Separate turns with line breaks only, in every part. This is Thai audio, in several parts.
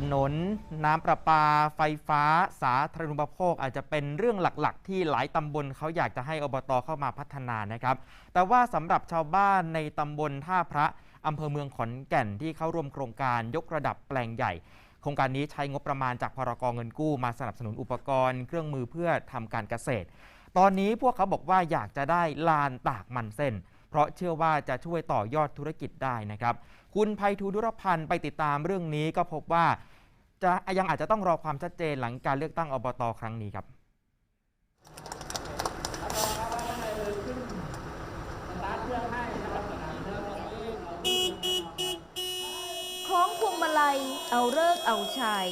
ถนน น้ำประปา ไฟฟ้า สาธารณูปโภค อาจจะเป็นเรื่องหลักๆ ที่หลายตำบลเขาอยากจะให้อบตเข้ามาพัฒนานะครับ แต่ว่าสำหรับชาวบ้านในตำบลท่าพระอำเภอเมืองขอนแก่นที่เข้าร่วมโครงการยกระดับแปลงใหญ่ โครงการนี้ใช้งบประมาณจากพรกเงินกู้มาสนับสนุนอุปกรณ์ เครื่องมือเพื่อทำการเกษตร ตอนนี้พวกเขาบอกว่าอยากจะได้ลานตากมันเส้น เพราะเชื่อว่าจะช่วยต่อยอดธุรกิจได้นะครับ คุณภัยทูลดุรพันธ์ไปติดตามเรื่องนี้ก็พบว่า จะยังอาจจะต้องรอความชัดเจนหลังการเลือกตั้งอบตครั้งนี้ครับ
คล้องพวงมาลัย เอาเลิกเอาชัย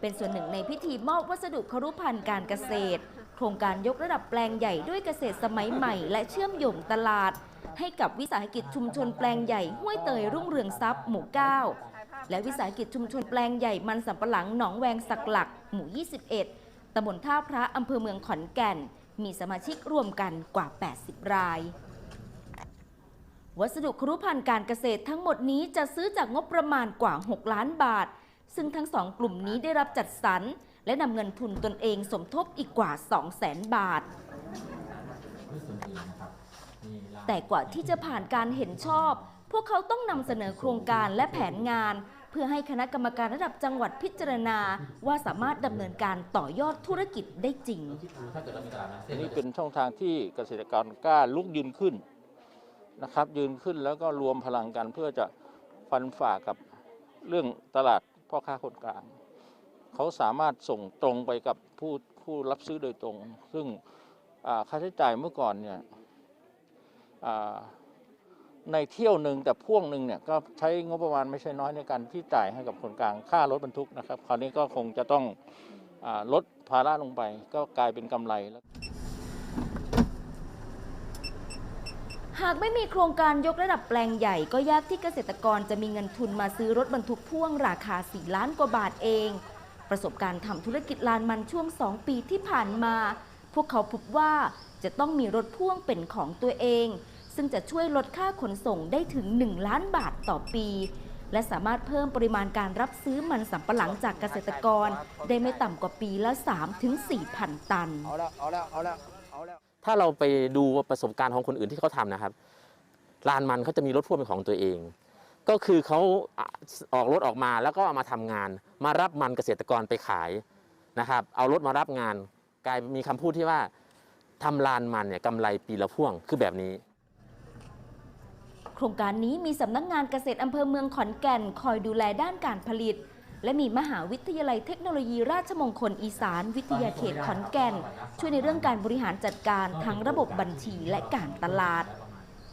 เป็นส่วนหนึ่งในพิธีมอบวัสดุครุพันธ์การเกษตร โครงการยกระดับแปลงใหญ่ด้วยเกษตรสมัยใหม่ และเชื่อมโยงตลาด ให้กับวิสาหกิจชุมชนแปลงใหญ่ห้วยเตยรุ่งเรืองทรัพย์หมู่ 9 และวิสาหกิจชุมชนแปลงใหญ่มันสำปะหลังหนองแวงสักหลัก หมู่ 21 ตำบลท่าพระอำเภอเมืองขอนแก่น มีสมาชิกรวมกันกว่า 80 ราย วัสดุครุพันธ์การเกษตรทั้งหมดนี้จะซื้อจากงบประมาณกว่า 6 ล้านบาท ซึ่งทั้งสองกลุ่มนี้ได้รับจัดสรรและนำเงินทุนตนเองสมทบอีกกว่า 2 0 0แสนบาท แต่กว่าที่จะผ่านการเห็นชอบ พวกเขาต้องนำเสนอโครงการและแผนงาน เพื่อให้คณะกรรมการระดับจังหวัดพิจารณา ว่าสามารถดำเนินการต่อยอดธุรกิจได้จริง
อันนี้เป็นช่องทางที่เกษตรกรกล้าลุกยืนขึ้นนะครับ ยืนขึ้นแล้วก็รวมพลังกันเพื่อจะฟันฝ่ากับเรื่องตลาดพ่อค้าคนกลาง เขาสามารถส่งตรงไปกับผู้ผู้รับซื้อโดยตรง ซึ่งค่าใช้จ่ายเมื่อก่อนเนี่ย ในเที่ยวหนึ่งแต่พ่วงหนึ่งเนี่ยก็ใช้งบประมาณไม่ใช่น้อยในการที่จ่ายให้กับคนกลางค่ารถบรรทุกนะครับ คราวนี้ก็คงจะต้องอลดภาระลงไป ก็กลายเป็นกำไรแล้ว
หากไม่มีโครงการยกระดับแปลงใหญ่ก็ยากที่เกษตรกรจะมีเงินทุนมาซื้อรถบรรทุกพ่วงราคา 4 ล้านกว่าบาทเอง ประสบการณ์ทำธุรกิจลานมันช่วง 2 ปีที่ผ่านมา พวกเขาพบว่าจะต้องมีรถพ่วงเป็นของตัวเอง ซึ่งจะช่วยลดค่าขนส่งได้ถึง 1 ล้านบาทต่อปี และสามารถเพิ่มปริมาณการรับซื้อมันสำปะหลังจากเกษตรกร ได้ไม่ต่ำกว่าปีละ3-4พันตัน
เอาแล้วเอาแล้วเอาแล้วเอาแล้ว
ถ้าเราไปดูประสบการณ์ของคนอื่นที่เขาทำนะครับลานมันเขาจะมีรถพ่วงเป็นของตัวเอง ก็คือเขาอออกรถออกมาแล้วก็เอามาทำงาน มารับมันเกษตรกรไปขายนะครับ เอารถมารับงาน กลายมีคำพูดที่ว่าทำลานมันเนี่ยกำไรปีละพ่วงคือแบบนี้
โครงการนี้มีสำนักงานเกษตรอำเภอเมืองขอนแก่น คอยดูแลด้านการผลิต และมีมหาวิทยาลัยเทคโนโลยีราชมงคลอีสาน วิทยาเขตขอนแก่น ช่วยในเรื่องการบริหารจัดการทั้งระบบบัญชีและการตลาด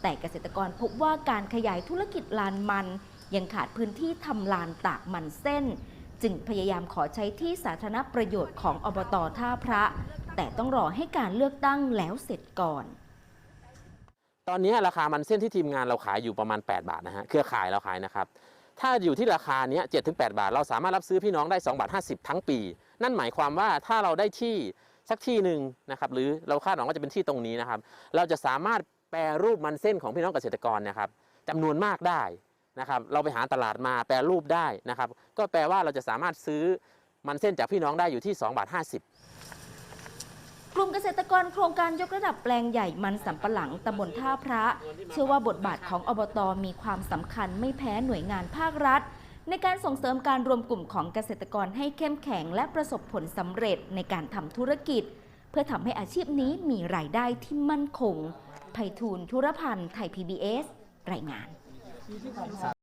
แต่เกษตรกรพบว่าการขยายธุรกิจลานมัน ยังขาดพื้นที่ทำลานตากมันเส้น จึงพยายามขอใช้ที่สาธารณประโยชน์ของอบตท่าพระ แต่ต้องรอให้การเลือกตั้งแล้วเสร็จก่อน
ตอนนี้ราคามันเส้นที่ทีมงานเราขายอยู่ประมาณ 8 บาทนะฮะเครือข่ายเราขายนะครับ ถ้าอยู่ที่ราคาเนี้ย7-8บาท เราสามารถรับซื้อพี่น้องได้2บาท50 ทั้งปี นั่นหมายความว่าถ้าเราได้ที่สักที่หนึ่งนะครับหรือเราคาดหวังว่าจะเป็นที่ตรงนี้นะครับ เราจะสามารถแปรรูปมันเส้นของพี่น้องเกษตรกรนะครับจำนวนมากได้ นะครับเราไปหาตลาดมาแปรรูปได้นะครับ ก็แปลว่าเราจะสามารถซื้อมันเส้นจากพี่น้องได้อยู่ที่ 2 บาท 50
กลุ่มเกษตรกรโครงการยกระดับแปลงใหญ่มันสำปะหลังตำบลท่าพระ เชื่อว่าบทบาทของอบตมีความสำคัญไม่แพ้หน่วยงานภาครัฐ ในการส่งเสริมการรวมกลุ่มของเกษตรกรให้เข้มแข็ง และประสบผลสำเร็จในการทำธุรกิจ เพื่อทำให้อาชีพนี้มีรายได้ที่มั่นคงไพฑูรย์ธุรพันธ์ไทย PBS รายงาน 你去搞一